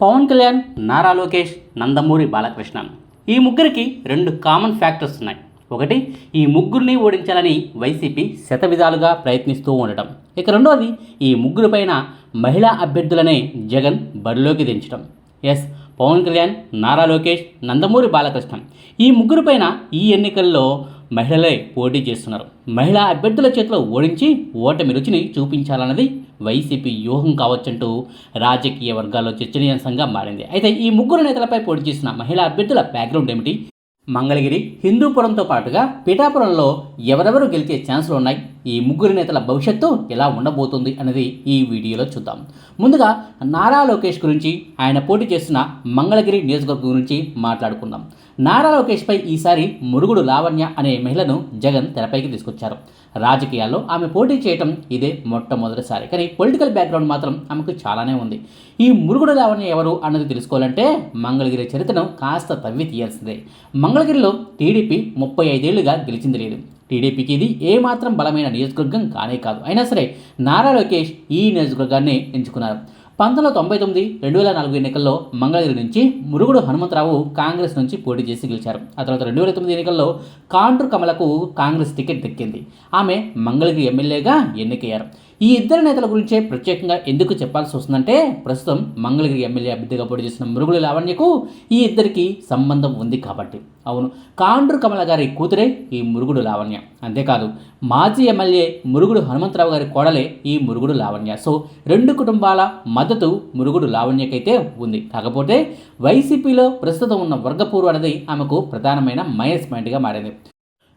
పవన్ కళ్యాణ్ నారా లోకేష్ నందమూరి బాలకృష్ణ ఈ ముగ్గురికి రెండు కామన్ ఫ్యాక్టర్స్ ఉన్నాయి. ఒకటి ఈ ముగ్గురిని ఓడించాలని వైసీపీ శతవిధాలుగా ప్రయత్నిస్తూ ఉండటం. ఇక రెండోది ఈ ముగ్గురిపైన మహిళా అభ్యర్థులనే జగన్ బరిలోకి దించడం ఎస్ పవన్ కళ్యాణ్ నారా లోకేష్ నందమూరి బాలకృష్ణన్. ఈ ముగ్గురిపైన ఈ ఎన్నికల్లో మహిళలే పోటీ చేస్తున్నారు. మహిళా అభ్యర్థుల చేతిలో ఓడించి ఓటమి రుచిని చూపించాలన్నది వైసీపీ వ్యూహం కావచ్చంటూ రాజకీయ వర్గాల్లో చర్చనీయాంశంగా మారింది. అయితే ఈ ముగ్గురు నేతలపై పోటీ చేసిన మహిళా అభ్యర్థుల బ్యాక్గ్రౌండ్ ఏమిటి? మంగళగిరి హిందూపురంతో పాటుగా పిఠాపురంలో ఎవరెవరు గెలిచే ఛాన్సులు ఉన్నాయి? ఈ ముగ్గురు నేతల భవిష్యత్తు ఎలా ఉండబోతుంది అనేది ఈ వీడియోలో చూద్దాం. ముందుగా నారా లోకేష్ గురించి ఆయన పోటీ చేస్తున్న మంగళగిరి నియోజకవర్గం గురించి మాట్లాడుకుందాం. నారా లోకేష్పై ఈసారి మురుగుడు లావణ్య అనే మహిళను జగన్ తెరపైకి తీసుకొచ్చారు. రాజకీయాల్లో ఆమె పోటీ చేయటం ఇదే మొట్టమొదటిసారి. కానీ పొలిటికల్ బ్యాక్గ్రౌండ్ మాత్రం ఆమెకు చాలానే ఉంది. ఈ మురుగుడు లావణ్య ఎవరు అన్నది తెలుసుకోవాలంటే మంగళగిరి చరిత్రను కాస్త తవ్వి తీయాల్సిందే. మంగళగిరిలో టీడీపీ ముప్పై ఐదేళ్ళుగా గెలిచింది లేదు. టీడీపీకి ఇది ఏమాత్రం బలమైన నియోజకవర్గం కానే కాదు. అయినా సరే నారా లోకేష్ ఈ నియోజకవర్గాన్ని ఎంచుకున్నారు. పంతొమ్మిది వందల తొంభై తొమ్మిది రెండు వేల నాలుగు ఎన్నికల్లో మంగళగిరి నుంచి మురుగుడు హనుమంతరావు కాంగ్రెస్ నుంచి పోటీ చేసి గెలిచారు. ఆ తర్వాత రెండు వేల తొమ్మిది ఎన్నికల్లో కాండ్రు కమలకు కాంగ్రెస్ టికెట్ దక్కింది. ఆమె మంగళగిరి ఎమ్మెల్యేగా ఎన్నికయ్యారు. ఈ ఇద్దరు నేతల గురించే ప్రత్యేకంగా ఎందుకు చెప్పాల్సి వస్తుందంటే ప్రస్తుతం మంగళగిరి ఎమ్మెల్యే అభ్యర్థిగా పోటీ చేసిన మురుగుడు లావణ్యకు ఈ ఇద్దరికి సంబంధం ఉంది కాబట్టి. అవును కాండ్రు కమల గారి కూతురే ఈ మురుగుడు లావణ్య. అంతేకాదు మాజీ ఎమ్మెల్యే మురుగుడు హనుమంతరావు గారి కోడలే ఈ మురుగుడు లావణ్య. సో రెండు కుటుంబాల మద్దతు మురుగుడు లావణ్యకైతే ఉంది. కాకపోతే వైసీపీలో ప్రస్తుతం ఉన్న వర్గపూర్వ అనేది ఆమెకు ప్రధానమైన మైనస్ పాయింట్గా మారింది.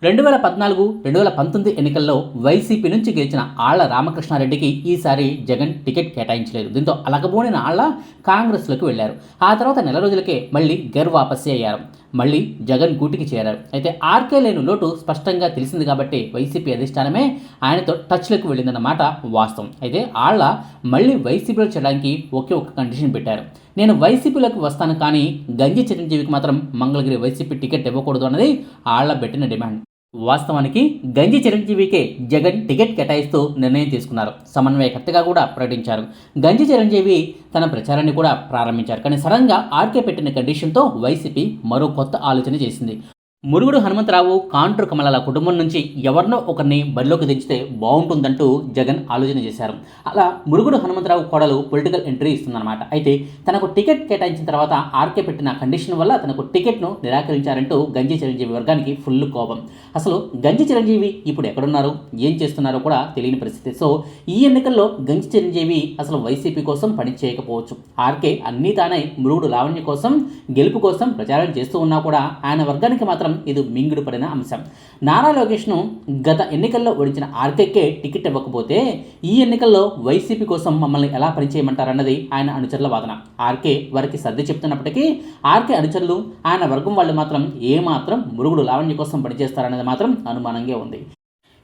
రెండు వేల పద్నాలుగు రెండు వేల పంతొమ్మిది ఎన్నికల్లో వైసీపీ నుంచి గెలిచిన ఆళ్ళ రామకృష్ణారెడ్డికి ఈసారి జగన్ టికెట్ కేటాయించలేదు. దీంతో అలగబోనిన ఆళ్ళ కాంగ్రెస్లోకి వెళ్ళారు. ఆ తర్వాత నెల రోజులకే మళ్ళీ గర్ వాపసీ అయ్యారు. మళ్ళీ జగన్ గూటికి చేరారు. అయితే ఆర్కే లేని లోటు స్పష్టంగా తెలిసింది కాబట్టి వైసీపీ అధిష్టానమే ఆయనతో టచ్లోకి వెళ్ళిందన్నమాట వాస్తవం. అయితే ఆళ్ళ మళ్ళీ వైసీపీలో చేయడానికి ఒకే ఒక కండిషన్ పెట్టారు. నేను వైసీపీలోకి వస్తాను కానీ గంజి చిరంజీవికి మాత్రం మంగళగిరి వైసీపీ టికెట్ ఇవ్వకూడదు అన్నది ఆళ్ళ పెట్టిన డిమాండ్. వాస్తవానికి గంజి చిరంజీవికే జగన్ టికెట్ కేటాయిస్తూ నిర్ణయం తీసుకున్నారు. సమన్వయకర్తగా కూడా ప్రకటించారు. గంజి చిరంజీవి తన ప్రచారాన్ని కూడా ప్రారంభించారు. కానీ సడన్గా ఆర్కే పెట్టిన కండిషన్తో వైసీపీ మరో కొత్త ఆలోచన చేసింది. మురుగుడు హనుమంతరావు కాంట్రు కమలాల కుటుంబం నుంచి ఎవరినో ఒకరిని బరిలోకి దించితే బాగుంటుందంటూ జగన్ ఆలోచన చేశారు. అలా మురుగుడు హనుమంతరావు కోడలు పొలిటికల్ ఎంట్రీ ఇస్తుందన్నమాట. అయితే తనకు టికెట్ కేటాయించిన తర్వాత ఆర్కే పెట్టిన కండిషన్ వల్ల తనకు టికెట్ను నిరాకరించారంటూ గంజి చిరంజీవి వర్గానికి ఫుల్ కోపం. అసలు గంజి చిరంజీవి ఇప్పుడు ఎక్కడున్నారు? ఏం చేస్తున్నారో కూడా తెలియని పరిస్థితి. సో ఈ ఎన్నికల్లో గంజి చిరంజీవి అసలు వైసీపీ కోసం పని చేయకపోవచ్చు. ఆర్కే అన్నీ తానే మురుగుడు లావణ్య కోసం గెలుపు కోసం ప్రచారం చేస్తూ ఉన్నా కూడా ఆయన వర్గానికి మాత్రం ఇది మింగుడు పడిన అంశం. నారా లోకేష్ను గత ఎన్నికల్లో ఓడించిన ఆర్కేకే టికెట్ ఇవ్వకపోతే ఈ ఎన్నికల్లో వైసీపీ కోసం మమ్మల్ని ఎలా పనిచేయమంటారన్నది ఆయన అనుచరుల వాదన. ఆర్కే వారికి సర్ది చెప్తున్నప్పటికీ ఆర్కే అనుచరులు ఆయన వర్గం వాళ్ళు మాత్రం ఏమాత్రం మురుగుడు లావణ్య కోసం పనిచేస్తారన్నది మాత్రం అనుమానంగా ఉంది.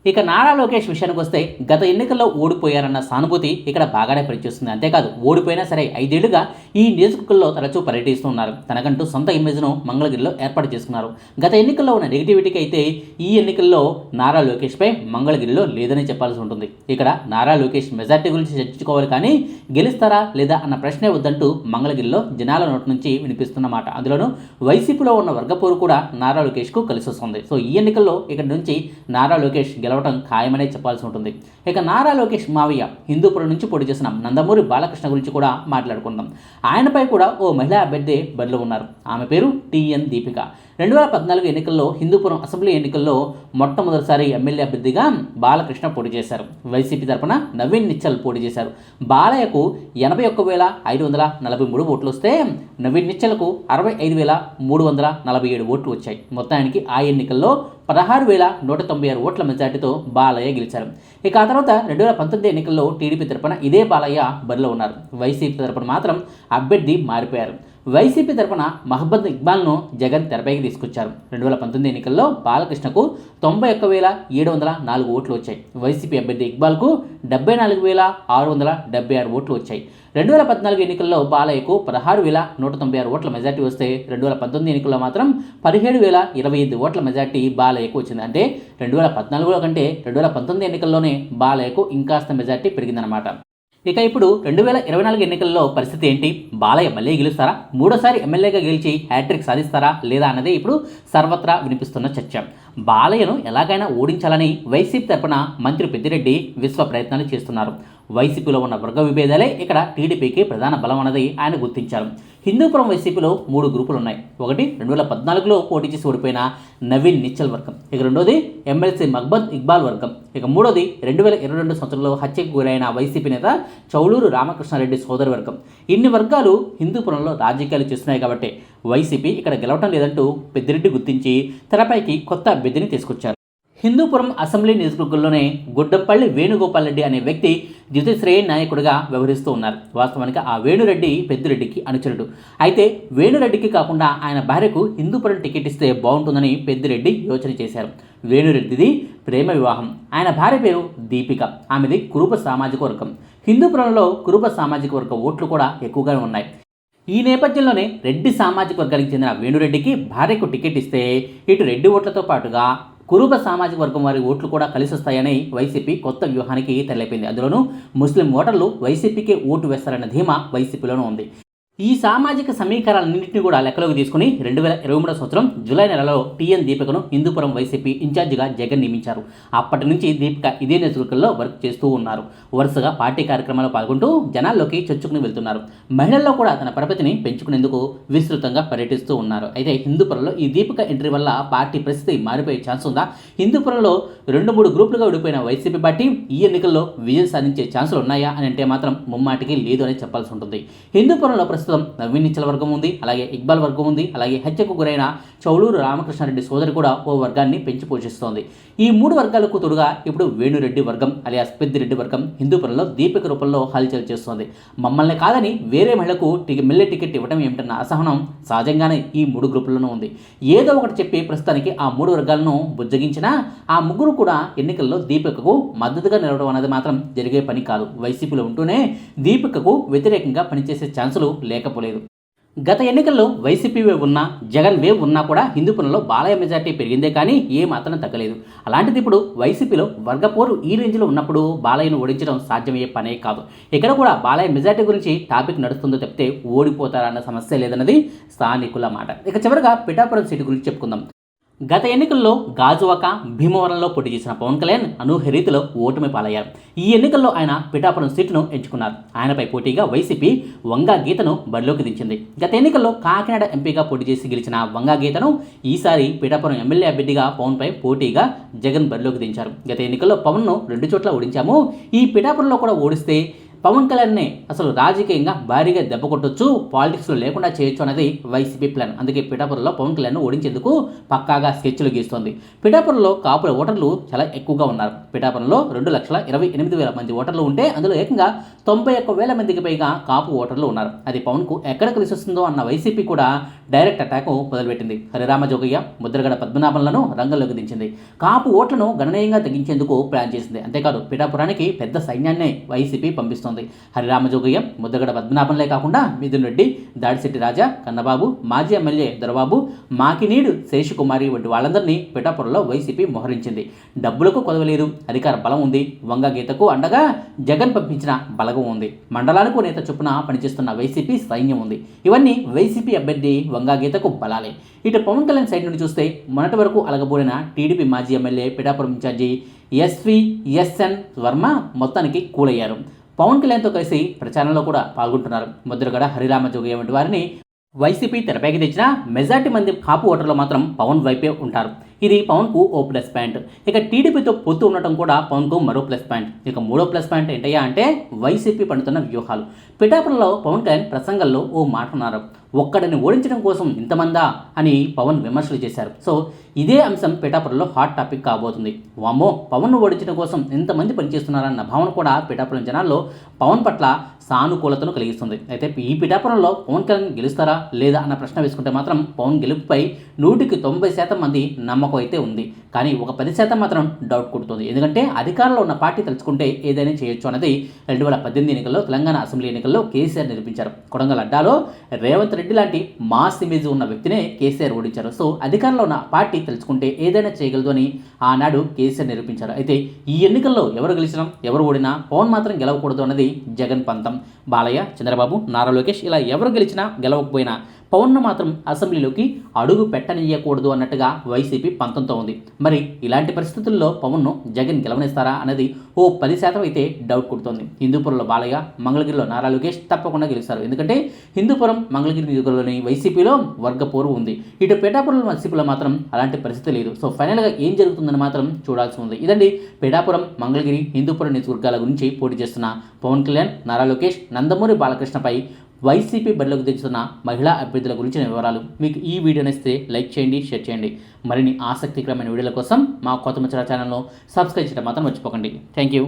ఇక నారా లోకేష్ విషయానికి వస్తే గత ఎన్నికల్లో ఓడిపోయారన్న సానుభూతి ఇక్కడ బాగానే పనిచేస్తుంది అంతేకాదు ఓడిపోయినా సరే ఐదేళ్ళుగా ఈ నియోజకవర్గంలో తరచూ పర్యటిస్తున్నారు తనకంటూ సొంత ఇమేజ్ను మంగళగిరిలో ఏర్పాటు చేసుకున్నారు. గత ఎన్నికల్లో ఉన్న నెగిటివిటీకి అయితే ఈ ఎన్నికల్లో నారా లోకేష్పై మంగళగిరిలో లేదని చెప్పాల్సి ఉంటుంది. ఇక్కడ నారా లోకేష్ మెజార్టీ గురించి చర్చించుకోవాలి కానీ గెలుస్తారా లేదా అన్న ప్రశ్నే వద్దంటూ మంగళగిరిలో జనాల నోటి నుంచి వినిపిస్తున్నమాట అందులోనూ వైసీపీలో ఉన్న వర్గపోరు కూడా నారా లోకేష్కు కలిసి వస్తుంది సో ఈ ఎన్నికల్లో ఇక్కడ నుంచి నారా లోకేష్ గెలవటం ఖాయమనే చెప్పాల్సి ఉంటుంది. ఇక నారా లోకేష్ మావయ్య హిందూపురం నుంచి పోటీ చేసిన నందమూరి బాలకృష్ణ గురించి కూడా మాట్లాడుకుందాం. ఆయనపై కూడా ఓ మహిళా అభ్యర్థి బరిలో ఉన్నారు. ఆమె పేరు టిఎన్ దీపిక. రెండు వేల పద్నాలుగు ఎన్నికల్లో హిందూపురం అసెంబ్లీ ఎన్నికల్లో మొట్టమొదటిసారి ఎమ్మెల్యే అభ్యర్థిగా బాలకృష్ణ పోటీ చేశారు. వైసీపీ తరపున నవీన్ నిచ్చల్ పోటీ చేశారు. బాలయ్యకు ఎనభై ఒక్క వేల ఐదు వందల నలభై మూడు ఓట్లు వస్తే నవీన్ నిచ్చలకు అరవై ఐదు వేల మూడు వందల నలభై ఏడు ఓట్లు వచ్చాయి. మొత్తానికి ఆ ఎన్నికల్లో పదహారు వేల నూట తొంభై ఆరు ఓట్ల మెజార్టీతో బాలయ్య గెలిచారు. ఇక ఆ తర్వాత రెండు వేల పంతొమ్మిది ఎన్నికల్లో టీడీపీ తరపున ఇదే బాలయ్య బరిలో ఉన్నారు. వైసీపీ తరపున మాత్రం అభ్యర్థి మారిపోయారు. వైసీపీ తరపున మహబ్బద్ ఇక్బాల్ను జగన్ తెరపైకి తీసుకొచ్చారు. రెండు వేల పంతొమ్మిది ఎన్నికల్లో బాలకృష్ణకు తొంభై ఒక్క వేల ఏడు వందల నాలుగు ఓట్లు వచ్చాయి. వైసీపీ అభ్యర్థి ఇక్బాల్కు డెబ్బై నాలుగు వేల ఆరు వందల డెబ్బై ఆరు ఓట్లు వచ్చాయి. రెండు వేల పద్నాలుగు ఎన్నికల్లో బాలయ్యకు పదహారు వేల నూట తొంభై ఆరు ఓట్ల మెజార్టీ వస్తే రెండు వేల పంతొమ్మిది ఎన్నికల్లో మాత్రం పదిహేడు వేల ఇరవై ఐదు ఓట్ల మెజార్టీ బాలయ్యకు వచ్చింది. అంటే రెండు వేల పద్నాలుగులో కంటే రెండు వేల పంతొమ్మిది ఎన్నికల్లోనే బాలయ్యకు ఇంకాస్త మెజార్టీ పెరిగిందనమాట ఇక ఇప్పుడు రెండు వేల ఇరవై నాలుగు ఎన్నికల్లో పరిస్థితి ఏంటి? బాలయ్య మళ్ళీ గెలుస్తారా? మూడోసారి ఎమ్మెల్యేగా గెలిచి హ్యాట్రిక్ సాధిస్తారా లేదా అన్నదే ఇప్పుడు సర్వత్రా వినిపిస్తున్న చర్చ. బాలయ్యను ఎలాగైనా ఓడించాలని వైసీపీ తరపున మంత్రి పెద్దిరెడ్డి విశ్వ ప్రయత్నాలు చేస్తున్నారు. వైసీపీలో ఉన్న వర్గ విభేదాలే ఇక్కడ టీడీపీకి ప్రధాన బలం అన్నది ఆయన గుర్తించారు. హిందూపురం వైసీపీలో మూడు గ్రూపులు ఉన్నాయి ఒకటి రెండు వేల పద్నాలుగులో పోటీ చేసి ఓడిపోయిన నవీన్ నిచ్చల్ వర్గం. ఇక రెండోది ఎమ్మెల్సీ మక్బద్ ఇక్బాల్ వర్గం. ఇక మూడోది రెండు వేల ఇరవై రెండు సంవత్సరంలో హత్యకు గురైన వైసీపీ నేత చౌలూరు రామకృష్ణారెడ్డి సోదరి వర్గం. ఇన్ని వర్గాలు హిందూపురంలో రాజకీయాలు చేస్తున్నాయి కాబట్టి వైసీపీ ఇక్కడ గెలవటం లేదంటూ పెద్దిరెడ్డి గుర్తించి తెరపైకి కొత్త అభ్యర్థిని తీసుకొచ్చారు. హిందూపురం అసెంబ్లీ నియోజకవర్గంలోనే గుడ్డపల్లి వేణుగోపాల్ రెడ్డి అనే వ్యక్తి ద్వితీయ నాయకుడిగా వ్యవహరిస్తూ ఉన్నారు. వాస్తవానికి ఆ వేణురెడ్డి పెద్దిరెడ్డికి అనుచరుడు. అయితే వేణురెడ్డికి కాకుండా ఆయన భార్యకు హిందూపురం టికెట్ ఇస్తే బాగుంటుందని పెద్దిరెడ్డి యోచన చేశారు. వేణురెడ్డిది ప్రేమ వివాహం. ఆయన భార్య పేరు దీపిక. ఆమెది కురుప సామాజిక వర్గం. హిందూపురంలో కురుప సామాజిక వర్గ ఓట్లు కూడా ఎక్కువగానే ఉన్నాయి. ఈ నేపథ్యంలోనే రెడ్డి సామాజిక వర్గానికి చెందిన వేణురెడ్డికి భార్యకు టికెట్ ఇస్తే ఇటు రెడ్డి ఓట్లతో పాటుగా కురుబ సామాజిక వర్గం వారి ఓట్లు కూడా కలిసి వస్తాయని వైసీపీ కొత్త వ్యూహానికి తెరలేపింది. అందులోనూ ముస్లిం ఓటర్లు వైసీపీకి ఓటు వేస్తారన్న ధీమా వైసీపీలోనూ ఉంది. ఈ సామాజిక సమీకరణాలన్నింటినీ కూడా లెక్కలోకి తీసుకుని రెండు వేల ఇరవై మూడో సంవత్సరం జూలై నెలలో టీఎన్ దీపికను హిందూపురం వైసీపీ ఇన్ఛార్జిగా జగన్ నియమించారు. అప్పటి నుంచి దీపిక ఇదే నియోజకవర్గంలో వర్క్ చేస్తూ ఉన్నారు. వరుసగా పార్టీ కార్యక్రమాల్లో పాల్గొంటూ జనాల్లోకి చొచ్చుకుని వెళ్తున్నారు. మహిళల్లో కూడా తన పరపతిని పెంచుకునేందుకు విస్తృతంగా పర్యటిస్తూ ఉన్నారు. అయితే హిందూపురంలో ఈ దీపిక ఎంట్రీ వల్ల పార్టీ పరిస్థితి మారిపోయే ఛాన్స్ ఉందా? హిందూపురంలో రెండు మూడు గ్రూపులుగా విడిపోయిన వైసీపీ పార్టీ ఈ ఎన్నికల్లో విజయం సాధించే ఛాన్సులు ఉన్నాయా అని అంటే మాత్రం ముమ్మాటికి లేదు అని చెప్పాల్సి ఉంటుంది. హిందూపురంలో ప్రస్తుతం నవీన్ నిచ్చల వర్గం ఉంది అలాగే ఇక్బాల్ వర్గం ఉంది అలాగే హత్యకు గురైన చౌలూరు రామకృష్ణారెడ్డి సోదరి కూడా ఓ వర్గాన్ని పెంచి పోషిస్తోంది. ఈ మూడు వర్గాలకు తోడుగా ఇప్పుడు వేణురెడ్డి వర్గం అలియాస్ పెద్దిరెడ్డి వర్గం హిందూపురంలో దీపిక రూపంలో హల్చల్ చేస్తోంది. మమ్మల్ని కాదని వేరే మహిళకు టికె మిల్లె టికెట్ ఇవ్వడం ఏమిటన్న అసహనం సహజంగానే ఈ మూడు గ్రూపుల్లోనూ ఉంది. ఏదో ఒకటి చెప్పి ప్రస్తుతానికి ఆ మూడు వర్గాలను బుజ్జగించినా ఆ ముగ్గురు కూడా ఎన్నికల్లో దీపికకు మద్దతుగా నిలవడం అనేది మాత్రం జరిగే పని కాదు. వైసీపీలో ఉంటూనే దీపికకు వ్యతిరేకంగా పనిచేసే ఛాన్సులు లేకపోలేదు. గత ఎన్నికల్లో వైసీపీ వేవ్ ఉన్నా జగన్ వేవ్ ఉన్నా కూడా హిందూపురంలో బాలయ్య మెజార్టీ పెరిగిందే కానీ ఏ మాత్రం తగ్గలేదు. అలాంటిది ఇప్పుడు వైసీపీలో వర్గపోరు ఈ రేంజ్లో ఉన్నప్పుడు బాలయ్యను ఓడించడం సాధ్యమయ్యే పనే కాదు. ఇక్కడ కూడా బాలయ్య మెజార్టీ గురించి టాపిక్ నడుస్తుందో చెప్తే ఓడిపోతారన్న సమస్య లేదన్నది స్థానికుల మాట. ఇక చివరిగా పిఠాపురం సీటు గురించి చెప్పుకుందాం. గత ఎన్నికల్లో గాజువాక భీమవరంలో పోటీ చేసిన పవన్ కళ్యాణ్ అనూహ్య రీతిలో ఓటమి పాలయ్యారు. ఈ ఎన్నికల్లో ఆయన పిఠాపురం సీటును ఎంచుకున్నారు. ఆయనపై పోటీగా వైసీపీ వంగా గీతను బరిలోకి దించింది. గత ఎన్నికల్లో కాకినాడ ఎంపీగా పోటీ చేసి గెలిచిన వంగా గీతను ఈసారి పిఠాపురం ఎమ్మెల్యే అభ్యర్థిగా పవన్పై పోటీగా జగన్ బరిలోకి దించారు. గత ఎన్నికల్లో పవన్ను రెండు చోట్ల ఓడించాము. ఈ పిఠాపురంలో కూడా ఓడిస్తే పవన్ కళ్యాణ్ని అసలు రాజకీయంగా భారీగా దెబ్బ కొట్టొచ్చు పాలిటిక్స్లో లేకుండా చేయొచ్చు అనేది వైసీపీ ప్లాన్. అందుకే పిఠాపురంలో పవన్ కళ్యాణ్ ఓడించేందుకు పక్కాగా స్కెచ్లు గీస్తోంది. పిఠాపురంలో కాపుల ఓటర్లు చాలా ఎక్కువగా ఉన్నారు. పిఠాపురంలో రెండు లక్షల ఇరవై ఎనిమిది వేల మంది ఓటర్లు ఉంటే అందులో ఏకంగా తొంభై ఒక్క వేల మందికి పైగా కాపు ఓటర్లు ఉన్నారు. అది పవన్కు ఎక్కడ కలిసి వస్తుందో అన్న వైసీపీ కూడా డైరెక్ట్ అటాక్ మొదలుపెట్టింది. హరిరామ జోగయ్య ముద్రగడ పద్మనాభంలను రంగంలోకి దించింది. కాపు ఓట్లను గణనీయంగా తగ్గించేందుకు ప్లాన్ చేసింది. అంతేకాదు పిఠాపురానికి పెద్ద సైన్యాన్ని వైసీపీ పంపిస్తోంది. ఉంది హరిరామజోగయ్య ముద్దగడ పద్మనాభంలే కాకుండా మిథున్ రెడ్డి దాడిశెట్టి రాజా కన్నబాబు మాజీ ఎమ్మెల్యే దొరబాబు మాకినీడు శేషకుమారి వంటి వాళ్ళందరినీ పిఠాపురంలో వైసీపీ మోహరించింది. డబ్బులకు కొదవలేదు అధికార బలం ఉంది. వంగ గీతకు అండగా జగన్ పంపించిన బలగం ఉంది. మండలాలకు నేత చొప్పున పనిచేస్తున్న వైసీపీ సైన్యం ఉంది. ఇవన్నీ వైసీపీ అభ్యర్థి వంగా గీతకు బలాలే. ఇటు పవన్ కళ్యాణ్ సైడ్ నుండి చూస్తే మొన్నటి వరకు అలగబోడిన టీడీపీ మాజీ MLA Pithapuram incharge SV SN Varma మొత్తానికి కూలయ్యారు. పవన్ కళ్యాణ్తో కలిసి ప్రచారంలో కూడా పాల్గొంటున్నారు. ముద్రగడ హరిరామ జోగయ్య వంటి వారిని వైసీపీ తెరపైకి తెచ్చిన మెజార్టీ మంది కాపు ఓటర్లు మాత్రం పవన్ వైపే ఉంటారు. ఇది పవన్కు ఓ ప్లస్ పాయింట్. ఇక టీడీపీతో పొత్తు ఉండటం కూడా పవన్కు మరో ప్లస్ పాయింట్. ఇక మూడో ప్లస్ పాయింట్ ఏంటయ్యా అంటే వైసీపీ పండుతున్న వ్యూహాలు. పిఠాపురంలో పవన్ కళ్యాణ్ ప్రసంగంలో ఓ మాట అన్నారు. ఒక్కడిని ఓడించడం కోసం ఇంతమందా? అని పవన్ విమర్శలు చేశారు. సో ఇదే అంశం పిఠాపురంలో హాట్ టాపిక్ కాబోతుంది. వామో పవన్ను ఓడించడం కోసం ఇంతమంది పనిచేస్తున్నారన్న భావన కూడా పిఠాపురం జనాల్లో పవన్ పట్ల సానుకూలతను కలిగిస్తుంది. అయితే ఈ పిఠాపురంలో పవన్ కళ్యాణ్ గెలుస్తారా లేదా అన్న ప్రశ్న వేసుకుంటే మాత్రం పవన్ గెలుపుపై నూటికి తొంభై శాతం మంది నమ్మకం అయితే ఉంది. కానీ ఒక పది శాతం మాత్రం డౌట్ కొడుతుంది. ఎందుకంటే అధికారంలో ఉన్న పార్టీ తలుచుకుంటే ఏదైనా చేయొచ్చు అన్నది రెండు వేల పద్దెనిమిది ఎన్నికల్లో తెలంగాణ అసెంబ్లీ ఎన్నికల్లో ఎన్నికల్లో కేసీఆర్ నిరూపించారు కొడంగల్ అడ్డాలో రేవంత్ రెడ్డి లాంటి మాస్ ఇమేజ్ ఉన్న వ్యక్తినే కేసీఆర్ ఓడించారు. సో అధికారంలో ఉన్న పార్టీ తెలుసుకుంటే ఏదైనా చేయగలదు అని ఆనాడు కేసీఆర్ నిరూపించారు అయితే ఈ ఎన్నికల్లో ఎవరు గెలిచినా ఎవరు ఓడినా పవన్ మాత్రం గెలవకూడదు అన్నది జగన్ పంతం. బాలయ్య చంద్రబాబు నారా లోకేష్ ఇలా ఎవరు గెలిచినా గెలవకపోయినా పవన్ను మాత్రం అసెంబ్లీలోకి అడుగు పెట్టనియకూడదు అన్నట్టుగా వైసీపీ పంతంతో ఉంది. మరి ఇలాంటి పరిస్థితుల్లో పవన్ను జగన్ గెలవనిస్తారా అనేది ఓ పది శాతం అయితే డౌట్ కొడుతోంది. హిందూపురంలో బాలయ్య మంగళగిరిలో నారా లోకేష్ తప్పకుండా గెలుస్తారు. ఎందుకంటే హిందూపురం మంగళగిరి నియోజకవర్గంలోని వైసీపీలో వర్గపోరు ఉంది. ఇటు పేటాపురం వైసీపీలో మాత్రం అలాంటి పరిస్థితి లేదు. సో ఫైనల్గా ఏం జరుగుతుందని మాత్రం చూడాల్సి ఉంది. ఇదండి పేటాపురం మంగళగిరి హిందూపురం నియోజకవర్గాల గురించి పోటీ చేస్తున్న పవన్ కళ్యాణ్ నారా లోకేష్ నందమూరి బాలకృష్ణపై వైసీపీ బరిలోకి తెచ్చుతున్న మహిళా అభ్యర్థుల గురించిన వివరాలు మీకు ఈ వీడియో నచ్చితే లైక్ చేయండి షేర్ చేయండి. మరిన్ని ఆసక్తికరమైన వీడియోల కోసం మా కొత్త ముచ్చట ఛానల్ను సబ్స్క్రైబ్ చేయడం మాత్రం మర్చిపోకండి. Thank you.